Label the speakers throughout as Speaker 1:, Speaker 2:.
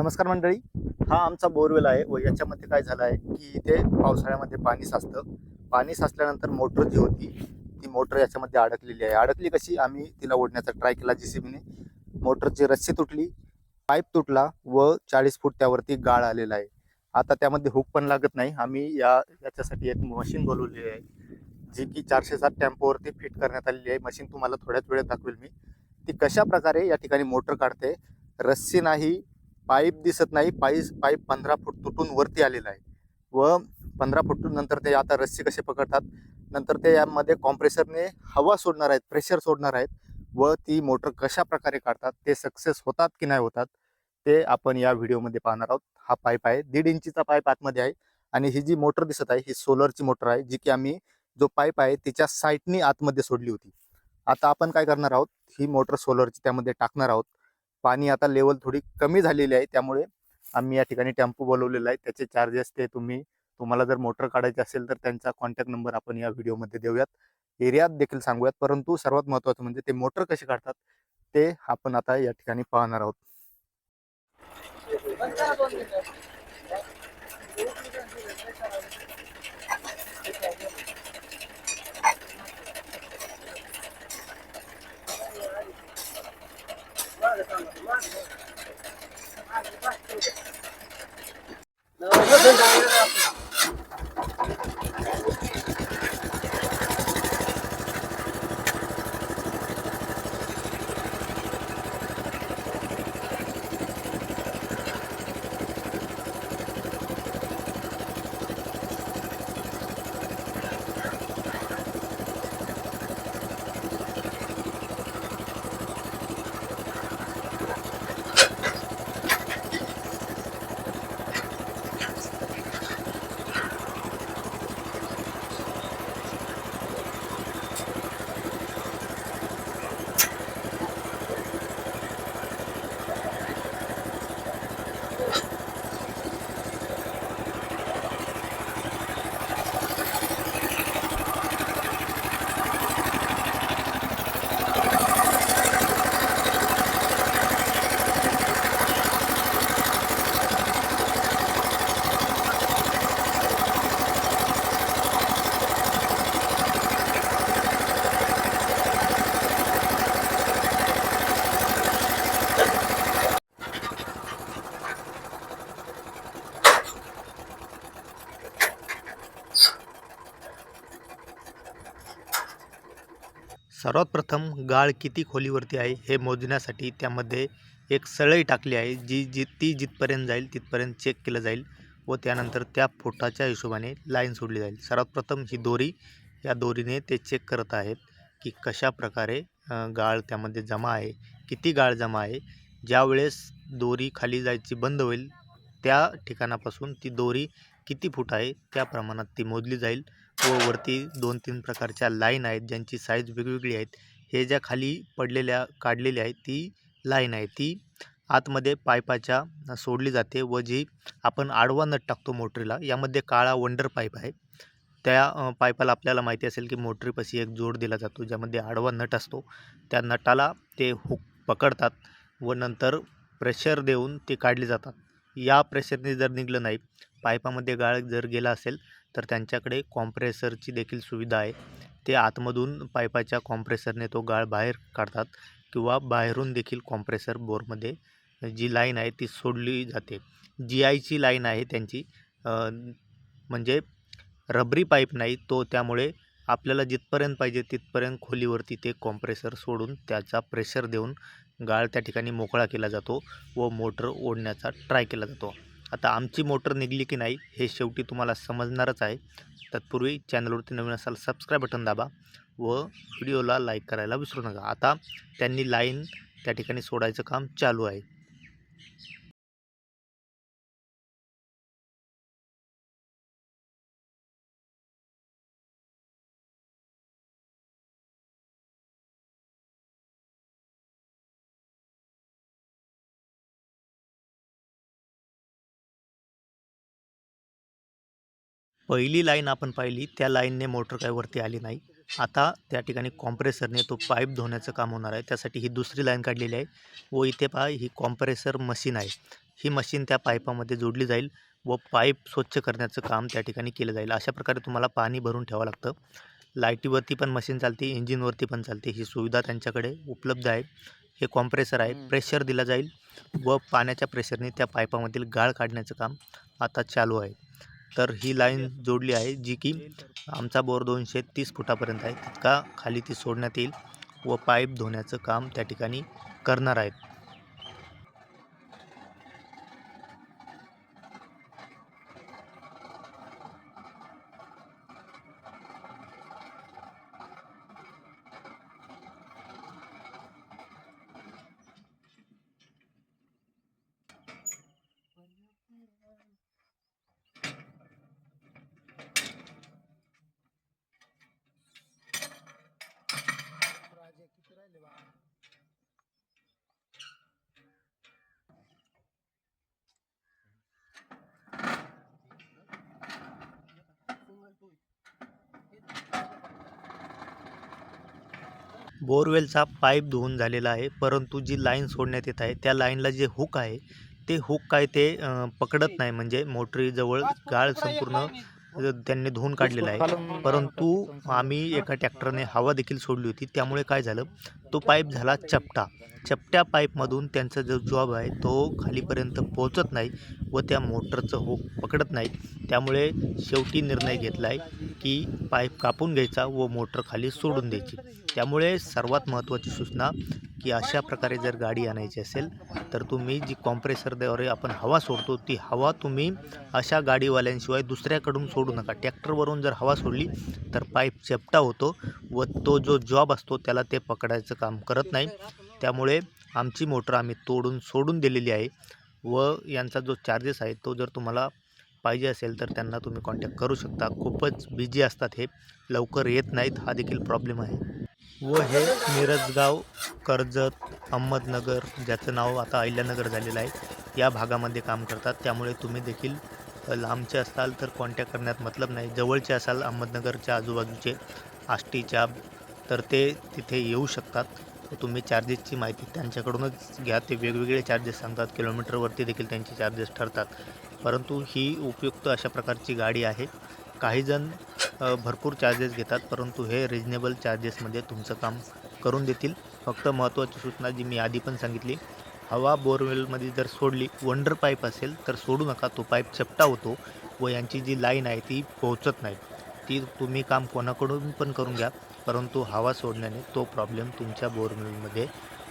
Speaker 1: नमस्कार मंडळी. हा आमचा बोरवेल आहे व याच्यामध्ये काय झालं आहे की इथे पावसाळ्यामध्ये पाणी साचतं. पाणी साचल्यानंतर मोटर जी होती ती मोटर याच्यामध्ये अडकलेली आहे. अडकली कशी? आम्ही तिला ओढण्याचा ट्राय केला जेसीबीने. मोटरची रस्सी तुटली पाईप तुटला व चाळीस फूट त्यावरती गाळ आलेला आहे. आता त्यामध्ये हुक पण लागत नाही. आम्ही या याच्यासाठी एक मशीन बोलवलेली आहे जी की चारशे सात टेम्पोवरती फिट करण्यात आलेली आहे. मशीन तुम्हाला थोड्याच वेळात दाखवेल मी. ती कशा प्रकारे या ठिकाणी मोटर काढते? रस्सी नाही पाईप दिसत नाही. पाईप पाईप पंधरा फूट तुटून वरती आलेला आहे. व पंधरा फूट नंतर ते आता रस्सी कसे पकडतात? नंतर ते यामध्ये कॉम्प्रेसरने हवा सोडणार आहेत प्रेशर सोडणार आहेत. व ती मोटर कशा प्रकारे काढतात ते सक्सेस होतात की नाही होतात ते आपण या व्हिडिओमध्ये पाहणार आहोत. हा पाईप आहे दीड इंचीचा पाईप आतमध्ये आहे. आणि ही जी मोटर दिसत आहे ही सोलरची मोटर आहे जी की आम्ही जो पाईप आहे तिच्या साईटनी आतमध्ये सोडली होती. आता आपण काय करणार आहोत ही मोटर सोलरची त्यामध्ये टाकणार आहोत. पाणी आता लेवल थोडी कमी झालेली आहे त्यामुळे आम्ही या ठिकाणी टेम्पो बोलवलेला आहे. त्याचे चार्जेस ते तुम्ही तुम्हाला जर मोटर काढायची असेल तर त्यांचा कॉन्टॅक्ट नंबर आपण या व्हिडिओमध्ये देऊयात. एरियात देखील सांगूयात परंतु सर्वात महत्त्वाचं म्हणजे ते मोटर कसे काढतात ते आपण आता या ठिकाणी पाहणार आहोत. सर्वात प्रथम गाळ किती खोलीवरती आहे हे मोजण्यासाठी त्यामध्ये एक सळई टाकली आहे जी जी ती जिथपर्यंत जाईल तिथपर्यंत चेक केलं जाईल व त्यानंतर त्या फुटाच्या हिशोबाने लाईन सोडली जाईल. सर्वात प्रथम ही दोरी या दोरीने ते चेक करत आहेत की कशा प्रकारे गाळ त्यामध्ये जमा आहे किती गाळ जमा आहे. ज्यावेळेस दोरी खाली जायची बंद होईल त्या ठिकाणापासून ती दोरी किती फूट आहे त्या प्रमाणात ती मोजली जाईल. व वरती दोन तीन प्रकारच्या लाईन आहेत ज्यांची साईज वेगवेगळी आहेत. हे ज्या खाली पडलेल्या काढलेल्या आहेत ती लाईन आहे. ती आतमध्ये पायपाच्या सोडली जाते व जी आपण आडवा नट टाकतो मोटरीला यामध्ये काळा वंडर पाईप आहे. त्या पायपाला पाईपाला आपल्याला माहिती असेल की मोटरीपाशी एक जोड दिला जातो ज्यामध्ये आडवा नट असतो. त्या नटाला ते हुक पकडतात व नंतर प्रेशर देऊन ते काढले जातात. या प्रेशरने जर निघलं नाही पायपामध्ये गाळ जर गेला असेल तर त्यांच्याकडे कॉम्प्रेसरची देखील सुविधा आहे. ते आतमधून पाईपाच्या कॉम्प्रेसरने तो गाळ बाहेर काढतात किंवा बाहेरून देखील कॉम्प्रेसर बोरमध्ये जी लाईन आहे ती सोडली जाते. जी आयची लाईन आहे त्यांची म्हणजे रबरी पाईप नाही तो त्यामुळे आपल्याला जिथपर्यंत पाहिजे तिथपर्यंत खोलीवरती ते कॉम्प्रेसर सोडून त्याचा प्रेशर देऊन गाळ त्या ठिकाणी मोकळा केला जातो व मोटर ओढण्याचा ट्राय केला जातो. आता आमची मोटर निघली की नाही हे शेवटी तुम्हाला समजणारच आहे. तत्पूर्वी चॅनलवरती नवीन असाल सबस्क्राईब बटन दाबा व व्हिडिओला लाईक करायला विसरू नका. आता त्यांनी लाईन त्या ठिकाणी सोडायचं काम चालू आहे. पहिली लाईन आपण पाहिली त्या लाईनने मोटर काय वरती आली नाही. आता त्या ठिकाणी कॉम्प्रेसरने तो पाईप धुण्याचं काम होणार आहे. त्यासाठी ही दुसरी लाईन काढलेली आहे व इथे पहा ही कॉम्प्रेसर मशीन आहे. ही मशीन त्या पाईपामध्ये जोडली जाईल व पाईप स्वच्छ करण्याचं काम त्या ठिकाणी केलं जाईल. अशा प्रकारे तुम्हाला पाणी भरून ठेवावं लागतं. लाईटीवरती पण मशीन चालते इंजिनवरती पण चालते. ही सुविधा त्यांच्याकडे उपलब्ध आहे. हे कॉम्प्रेसर आहे. प्रेशर दिला जाईल व पाण्याच्या प्रेशरने त्या पाईपामधील गाळ काढण्याचं काम आता चालू आहे. तर ही लाईन जोडली आहे जी की आमचा बोर दोनशे तीस फुटापर्यंत आहे. तितका खाली ती सोडण्यात येईल व पाईप धुण्याचं काम त्या ठिकाणी करणार आहेत. बोरवेलचा पाईप धुवून झालेला आहे परंतु जी लाईन सोडण्यात येत आहे त्या लाईनला जे हुक आहे ते हुक काय ते पकडत नाही. म्हणजे मोटरीजवळ गाळ संपूर्ण त्यांनी धुवून काढलेला आहे. परंतु आम्ही एका ट्रॅक्टरने हवा देखील सोडली होती. त्यामुळे काय झालं? तो पाईप झाला चपटा. चपट्या पाईपमधून त्यांचा जो जॉब आहे तो खालीपर्यंत पोहोचत नाही व त्या मोटरचं हो पकडत नाही. त्यामुळे शेवटी निर्णय घेतला आहे की पाईप कापून घ्यायचा व मोटर खाली सोडून द्यायची. त्यामुळे सर्वात महत्त्वाची सूचना की अशा प्रकारे जर गाडी आणायची असेल तर तुम्ही जी कॉम्प्रेसरद्वारे आपण हवा सोडतो ती हवा तुम्ही अशा गाडीवाल्यांशिवाय दुसऱ्याकडून सोडू नका. ट्रॅक्टरवरून जर हवा सोडली तर पाईप चेपटा होतो व तो जो जॉब असतो त्याला ते पकडायचं काम करत नाही. त्यामुळे आमची मोटर आम्ही तोडून सोडून दिलेली आहे व यांचा जो चार्जेस आहे तो जर तुम्हाला पाहिजे असेल तर त्यांना तुम्ही कॉन्टॅक्ट करू शकता. खूपच बिझी असतात हे. लवकर येत नाहीत हा देखील प्रॉब्लेम आहे. व हे मिरजगाव कर्जत अहमदनगर ज्याचं नाव आता अहिल्यानगर झालेलं आहे. या भागामध्ये काम करतात. त्यामुळे तुम्ही देखील लांबचे असाल तर कॉन्टॅक्ट करण्यात मतलब नाही. जवळचे असाल अहमदनगरच्या आजूबाजूचे आष्टीच्या तर ते तिथे येऊ शकतात. तुम्ही चार्जेसची माहिती त्यांच्याकडूनच घ्या. ते वेगवेगळे चार्जेस सांगतात. किलोमीटरवरती देखील त्यांचे चार्जेस ठरतात. परंतु ही उपयुक्त अशा प्रकारची गाडी आहे. काहीजण भरपूर चार्जेस घेतात परंतु हे रिजनेबल चार्जेसमध्ये तुमचं काम करून देतील. फक्त महत्त्वाची सूचना जी मी आधी पण सांगितली हवा बोरवेलमध्ये जर सोडली वंडर पाईप असेल तर सोडू नका. तो पाईप चपटा होतो व यांची जी लाईन आहे ती पोहोचत नाही. ती तुम्ही काम कोणाकडून पण करून घ्या परंतु हवा सोडण्याने तो प्रॉब्लेम तुमच्या बोरवेलमध्ये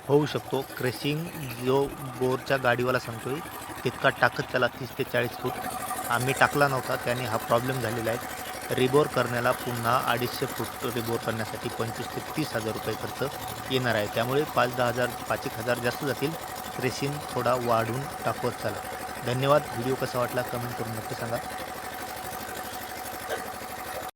Speaker 1: होऊ शकतो. क्रेशिंग जो बोरच्या गाडीवाला सांगतोय तितका टाकत त्याला तीस ते चाळीस फूट. आम्ही टाकला नव्हता त्याने हा प्रॉब्लेम झालेला आहे. रिबोर करण्याला पुन्हा अडीचशे फूट रिबोर करण्यासाठी पंचवीस ते तीस हजार रुपये खर्च येणार आहे. त्यामुळे पाच दहा हजार पाच एक हजार जास्त जातील. क्रेशिंग थोडा वाढून टाकवत चाला धन्यवाद. व्हिडिओ कसा वाटला कमेंट करून नक्की सांगा.